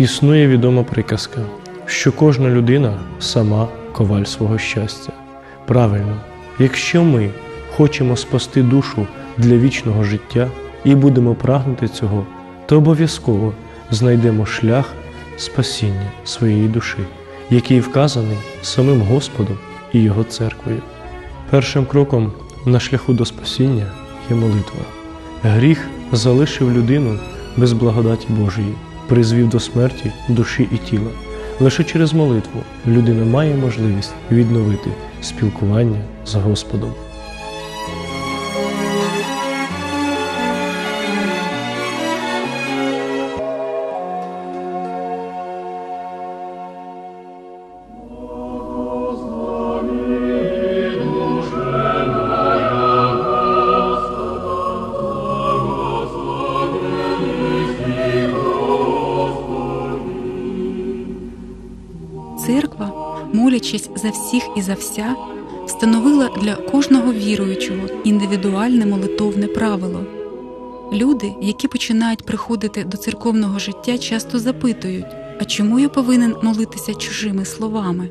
Існує відома приказка, що кожна людина сама коваль свого щастя. Правильно, якщо ми хочемо спасти душу для вічного життя і будемо прагнути цього, то обов'язково знайдемо шлях спасіння своєї душі, який вказаний самим Господом і Його церквою. Першим кроком на шляху до спасіння є молитва. Гріх залишив людину без благодаті Божої, призвів до смерті душі і тіла. Лише через молитву людина має можливість відновити спілкування з Господом. Молячись за всіх і за вся, встановила для кожного віруючого індивідуальне молитовне правило. Люди, які починають приходити до церковного життя, часто запитують, а чому я повинен молитися чужими словами?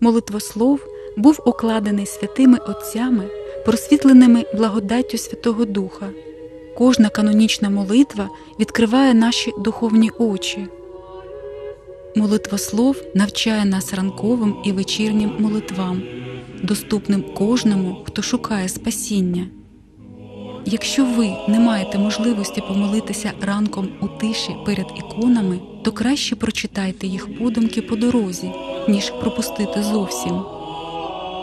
Молитвослов був укладений святими отцями, просвітленими благодаттю Святого Духа. Кожна канонічна молитва відкриває наші духовні очі. Молитвослов навчає нас ранковим і вечірнім молитвам, доступним кожному, хто шукає спасіння. Якщо ви не маєте можливості помолитися ранком у тиші перед іконами, то краще прочитайте їх подумки по дорозі, ніж пропустити зовсім.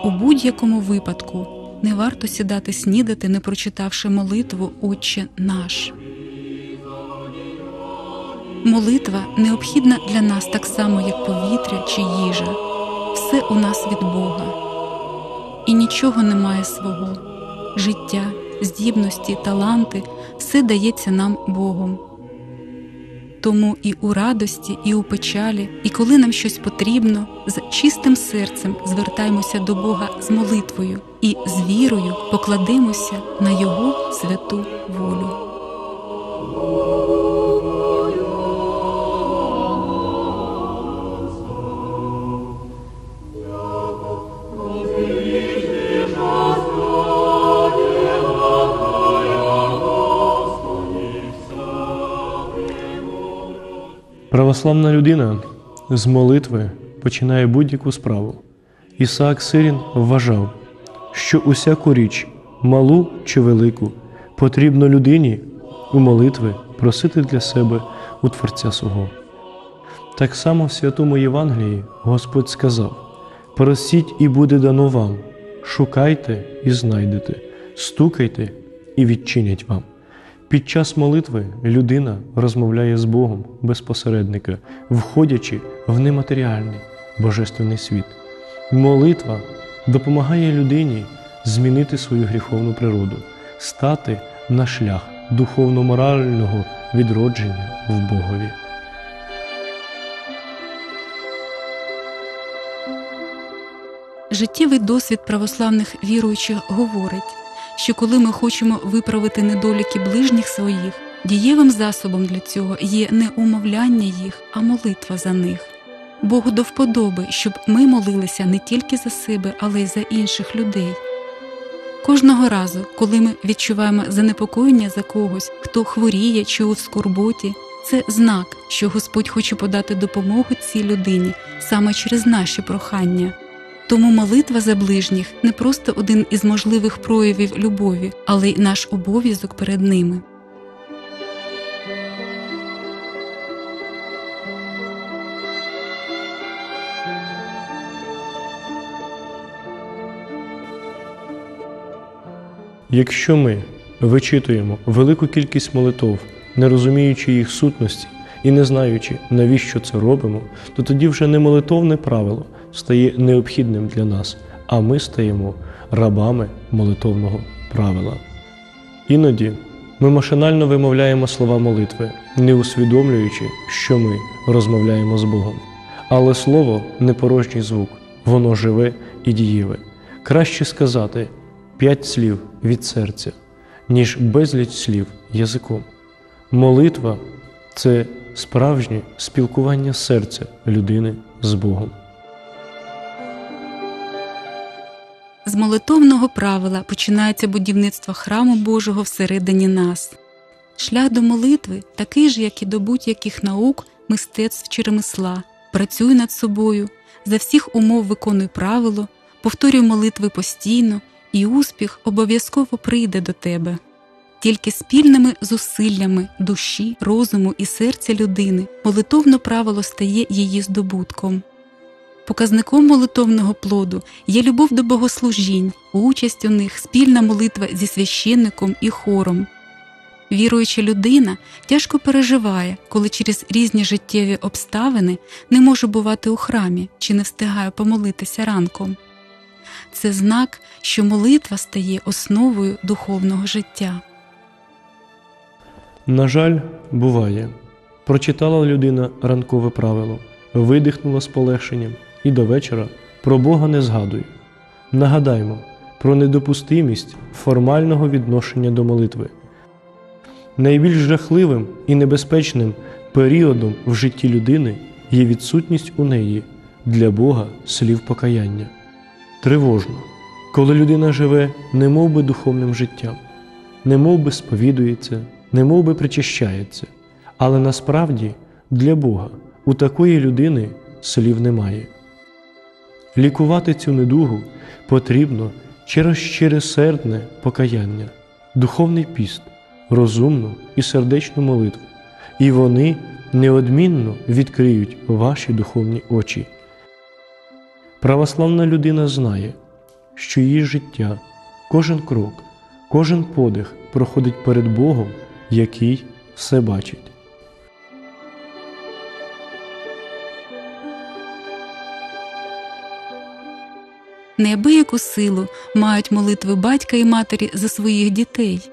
У будь-якому випадку не варто сідати снідати, не прочитавши молитву Отче наш. Молитва необхідна для нас так само, як повітря чи їжа. Все у нас від Бога. І нічого немає свого. Життя, здібності, таланти все дається нам Богом. Тому і у радості, і у печалі, і коли нам щось потрібно, з чистим серцем звертаємося до Бога з молитвою і з вірою покладемося на Його святу волю. Православна людина з молитви починає будь-яку справу. Ісаак Сирін вважав, що усяку річ, малу чи велику, потрібно людині у молитви просити для себе у Творця свого. Так само в святому Євангелії Господь сказав: просіть і буде дано вам, шукайте і знайдете, стукайте і відчинять вам. Під час молитви людина розмовляє з Богом без посередника, входячи в нематеріальний божественний світ. Молитва допомагає людині змінити свою гріховну природу, стати на шлях духовно-морального відродження в Богові. Життєвий досвід православних віруючих говорить, що коли ми хочемо виправити недоліки ближніх своїх, дієвим засобом для цього є не умовляння їх, а молитва за них. Богу до вподоби, щоб ми молилися не тільки за себе, але й за інших людей. Кожного разу, коли ми відчуваємо занепокоєння за когось, хто хворіє чи у скорботі, це знак, що Господь хоче подати допомогу цій людині саме через наші прохання. Тому молитва за ближніх не просто один із можливих проявів любові, але й наш обов'язок перед ними. Якщо ми вичитуємо велику кількість молитов, не розуміючи їх сутності і не знаючи, навіщо це робимо, то тоді вже не молитовне правило стає необхідним для нас, а ми стаємо рабами молитовного правила. Іноді ми машинально вимовляємо слова молитви, не усвідомлюючи, що ми розмовляємо з Богом. Але слово не порожній звук, воно живе і дієве. Краще сказати п'ять слів від серця, ніж безліч слів язиком. Молитва це справжнє спілкування серця людини з Богом. З молитовного правила починається будівництво храму Божого всередині нас. Шлях до молитви такий же, як і до будь-яких наук, мистецтв чи ремесла. Працюй над собою, за всіх умов виконуй правило, повторюй молитви постійно, і успіх обов'язково прийде до тебе. Тільки спільними зусиллями душі, розуму і серця людини молитовне правило стає її здобутком. Показником молитовного плоду є любов до богослужінь, участь у них, спільна молитва зі священником і хором. Віруюча людина тяжко переживає, коли через різні життєві обставини не може бувати у храмі чи не встигає помолитися ранком. Це знак, що молитва стає основою духовного життя. На жаль, буває. Прочитала людина ранкове правило, видихнула з полегшенням і до вечора про Бога не згадує. Нагадаймо про недопустимість формального відношення до молитви. Найбільш жахливим і небезпечним періодом в житті людини є відсутність у неї для Бога слів покаяння. Тривожно, коли людина живе немов би духовним життям, немов би сповідується, немов би причащається, але насправді для Бога у такої людини слів немає. Лікувати цю недугу потрібно через щиросердне покаяння, духовний піст, розумну і сердечну молитву, і вони неодмінно відкриють ваші духовні очі. Православна людина знає, що її життя, кожен крок, кожен подих проходить перед Богом, який все бачить. Неабияку силу мають молитви батька і матері за своїх дітей.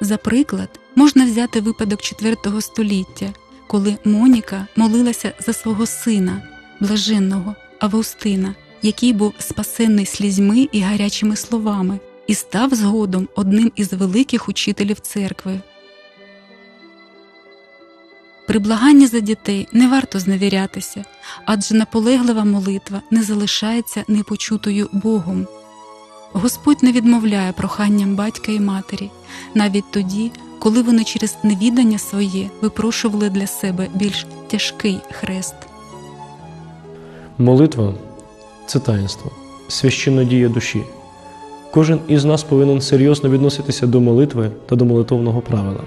За приклад можна взяти випадок IV століття, коли Моніка молилася за свого сина, блаженного Августина, який був спасенний слізьми і гарячими словами, і став згодом одним із великих учителів церкви. При благанні за дітей не варто зневірятися, адже наполеглива молитва не залишається непочутою Богом. Господь не відмовляє проханням батька і матері, навіть тоді, коли вони через невідання своє випрошували для себе більш тяжкий хрест. Молитва це таїнство, священнодія душі. Кожен із нас повинен серйозно відноситися до молитви та до молитовного правила,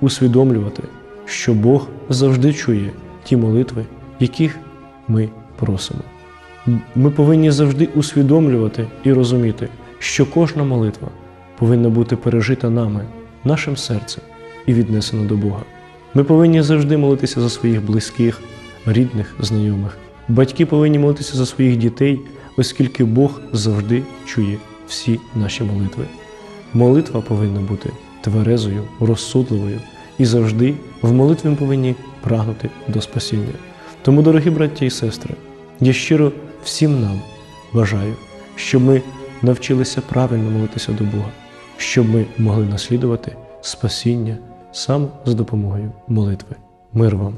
усвідомлювати, що Бог завжди чує ті молитви, яких ми просимо. Ми повинні завжди усвідомлювати і розуміти, що кожна молитва повинна бути пережита нами, нашим серцем і віднесена до Бога. Ми повинні завжди молитися за своїх близьких, рідних, знайомих. Батьки повинні молитися за своїх дітей, оскільки Бог завжди чує всі наші молитви. Молитва повинна бути тверезою, розсудливою і завжди в молитві ми повинні прагнути до спасіння. Тому, дорогі браття і сестри, я щиро всім нам бажаю, щоб ми навчилися правильно молитися до Бога, щоб ми могли наслідувати спасіння саме з допомогою молитви. Мир вам!